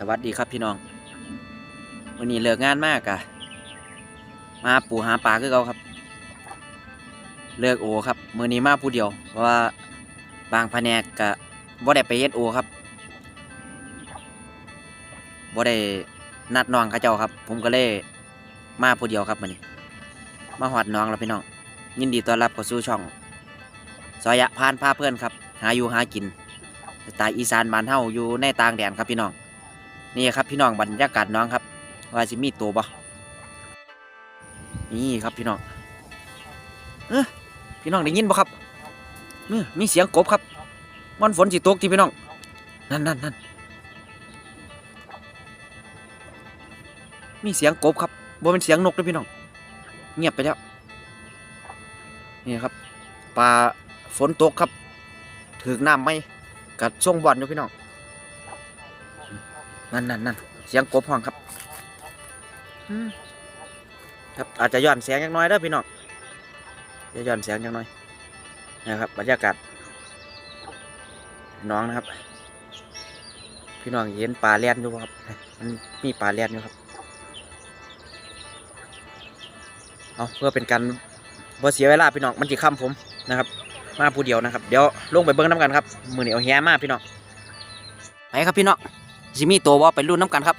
สวัสดีครับพี่น้อง วันนี้เลิกงานมากอะมาปูหาปลาคือเขาครับ เลิกโอครับมือนี้มาผู้เดียว เพราะว่าบางแผนกกะบ่ได้ไปเฮ็ดโอครับบ่ได้นัดน้องเขาเจ้าครับ ผมก็เลยมาผู้เดียวครับมือนี้ มาหอดน้องแล้วพี่น้อง ยินดีต้อนรับเข้าสู่ช่องซอยะพานพาเพื่อนครับ หาอยู่หากินสไตล์อีสานบ้านเฮาอยู่ในต่างแดนครับพี่น้อง นี่ครับพี่น้องบรรยากาศน้องครับ ว่าสิมีตัวบ่นี่ครับพี่น้องเอ้อพี่น้องได้ยินบ่ครับเออมีเสียงกบครับมันฝนสิตกที่พี่น้อง นั่นนั่นนั่นมีเสียงกบครับบ่เป็นเสียงนกด้วยพี่น้อง เงียบไปแล้ว นี่ครับปลาฝนตกครับถึกน้ำไหมกัดช่วงบอลอยู่พี่น้อง นั่นนั่นนั่นเสียงกบห้องครับอืมครับอาจจะย้อนเสียงจังน้อยเด้อพี่น้องจะย้อนเสียงจังน้อยนะครับบรรยากาศน้องนะครับ พี่น้องเห็นปลาเลียนอยู่บ่ครับมันมีปลาเลียนอยู่ครับเอาเพื่อเป็นการบ่เสียเวลาพี่น้องมันจะค่ำผมนะครับ มาผู้เดียวนะครับ เดี๋ยวลงไปเบิ้งน้ำกันครับมือนี้เอาแฮมาพี่น้องไปครับพี่น้อง จิมีตัวว่าไปรุ่นน้ำกันครับ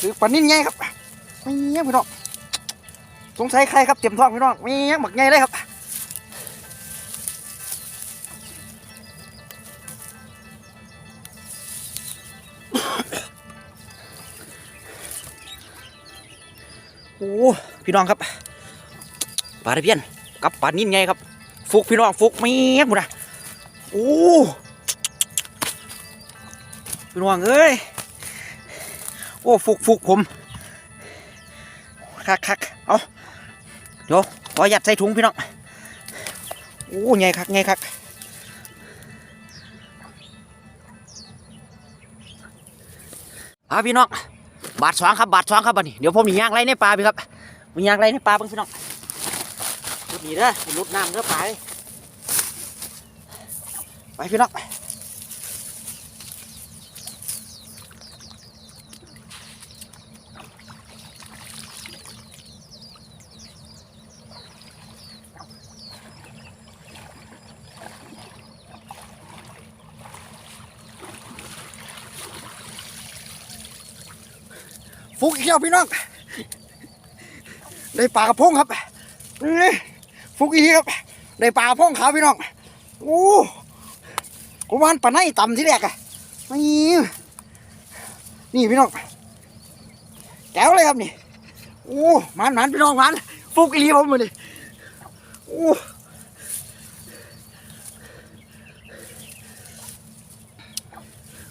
คือปลานิ่นไงครับไม่เงี้ยพี่น้องสงสัยใครครับเต็มท้องพี่น้องไม่เงี้ยหมักไงเลยครับโอ้พี่น้องครับปลาตะเพียนกับปลานิ่นไงครับฟุกพี่น้องฟุกไม่เงี้ยหมดนะโอ้พี่น้องเอ้ย อ้ฟุกฟุกผมคักคักเอาเดี๋ยวขอหยัดใส่ถุงพี่น้องโอ้ไงคักไงคักอาพี่น้องบาทสองครับบาทสองครับบัดนี้เดี๋ยวผมหนีย่างไรในปลาพี่ครับมีย่างไรในปลาบ้างพี่น้องรุดหนีเด้อรุดน้ำเด้อปลาไปพี่น้อง ฟุกอีกแล้วพี่น้องได้ปลากระพงครับนี่ฟุกอีกครับได้ปลากระพงขาวพี่น้องโอ้กูวานปลาไหนต่ำที่แรกอะนี่นี่พี่น้องแก้วเลยครับนี่โอ้มันมันพี่น้องมันฟุกอีกผมมาดิโอ้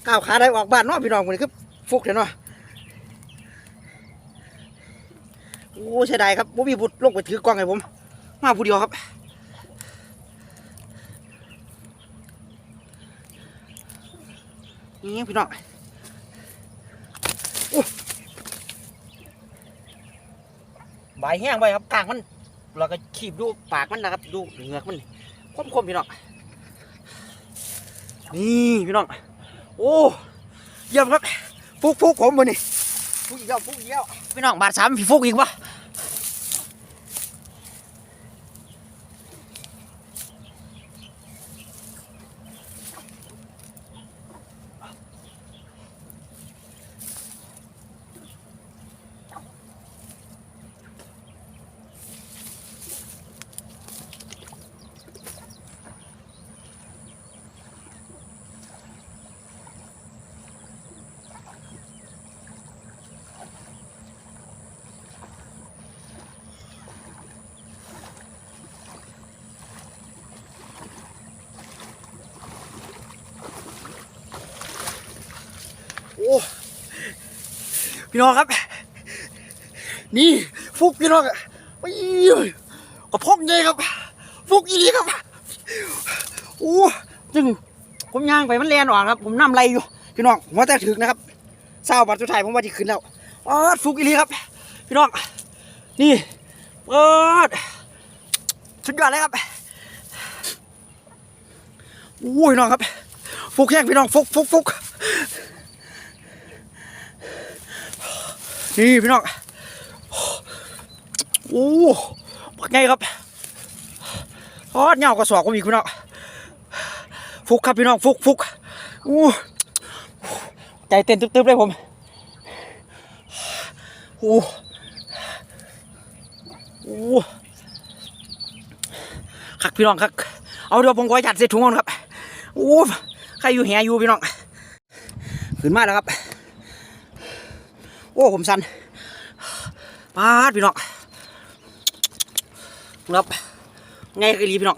ก้าวขาได้ออกบ้านเนาะพี่น้องมันคือฟุกเห็นเนาะ โอ้เสียดายครับผมมีบุตรลงไปถือกล้องให้ผม มาผู้เดียวครับ นี่พี่น้องใบแห้งไปครับกลางมัน เราก็ขีบดูปากมันนะครับ ดูเหงือกมันคมคมๆพี่น้อง นี่พี่น้อง โอ้เยี่ยมครับฟุกฟุกผมมานี่ ฟุกอีกแล้วฟุกอีกแล้วพี่น้องบาดสามพี่ฟุกอีกวะ พี่น้องครับ นี่ฟุกพี่น้องอ้ยกระพกใหญ่ครับ ฟุกอีนีครับโอ้จึงผมย่างไปมันแลนออกครับ ผมน้ำไหลอยู่พี่น้องหัวแต่ถึกนะครับเศร้าบัตรสุดท้ายผมว่าที่ขึ้นแล้วอ๋อฟุกอีนีครับ พี่น้องนี่เปิดสุดยอดเลยครับโอ้ยน้องครับ ฟุกแห้งพี่น้องฟุกฟุกฟุก นี่พี่น้องโอ้ปักไงครับทอดเงากระสอบก็มีพี่น้องฟุกครับพี่น้องฟุกฟุกโอ้ใจเต้นตึ๊บๆเลยผมโอ้โอ้คักพี่น้องคักเอาเดี๋ยวผมขอจัดใส่ถุงก่อนครับโอ้ใครอยู่แหอยู่พี่น้องขึ้นมาแล้วครับ โอ้ผมสันปาดพี่น้องครับไงกะลีพี่น้อง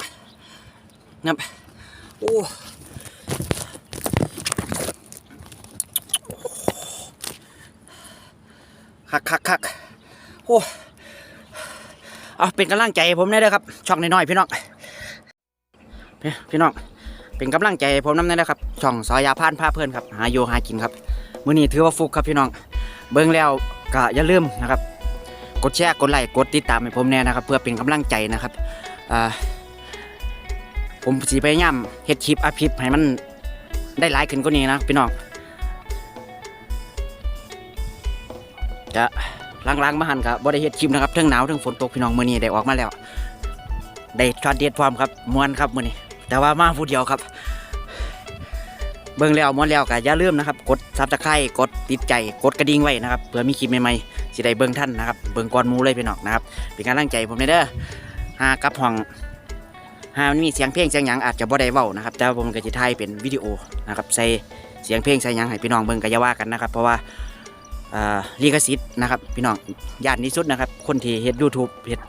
ครับโอ้คักคักคักโอ้เอาเป็นกำลังใจผมได้เลยครับ ช่องน้อยๆพี่น้องพี่พี่น้องเป็นกำลังใจผมน้ำได้นะครับ ช่องซอยยาพานพาเพื่อนครับ หาอยู่หากินครับ มื้อนี้ถือว่าฟุกครับพี่น้อง เบิ่งแล้วก็อย่าลืมนะครับกดแชร์กดไลค์กดติดตามให้ผมแน่นะครับ เพื่อเป็นกำลังใจนะครับผมสีพยายามเฮ็ดคลิปอัพคลิปให้มันได้หลายขึ้นกว่านี้นะพี่น้องจะล้างๆมาหันกับบ่ได้เฮ็ดคลิปนะครับทั้งหนาวทั้งฝนตกพี่น้องมื้อนี้ได้ออกมาแล้ว ได้ช็อตเด็ดพร้อมครับมวนครับมื้อนี้แต่ว่ามาผู้เดียวครับ เบิ่งแล้วม้วนแล้วก็อย่าลืมนะครับ กดซับสไครต์กดติดใจ กดกระดิ่งไว้นะครับเพื่อมีคลิปใหม่ๆสิได้เบิ่งท่านนะครับ เบิ่งก่อนมูเลยพี่น้องนะครับ เป็นกำลังใจผมเด้อหากับห้องหามันมีเสียงเพลงเสียงหยังอาจจะบ่ได้เว้านะครับ แต่ว่าผมก็จะถ่ายเป็นวิดีโอนะครับใส่เสียงเพลงใส่หยังให้พี่น้องเบิ่งก็อย่าว่ากันนะครับ เพราะว่าลิขสิทธิ์นะครับพี่น้องยานที่สุดนะครับ คนที่เฮ็ด YouTube เฮ็ด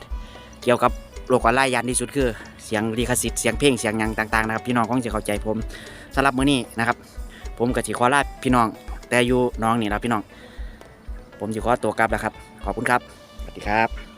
เกี่ยวกับ โลกออนไลน์ยันที่สุดคือ เสียงลิขสิทธิ์เสียงเพลงเสียงยังต่างๆนะครับพี่น้องคงจะเข้าใจผมสำหรับมื้อนี้นะครับ ผมกับสิขอลาพี่น้อง แต่อยู่น้องนี่นะพี่น้อง ผมสิขอตัวกลับแล้วครับ ขอบคุณครับสวัสดีครับ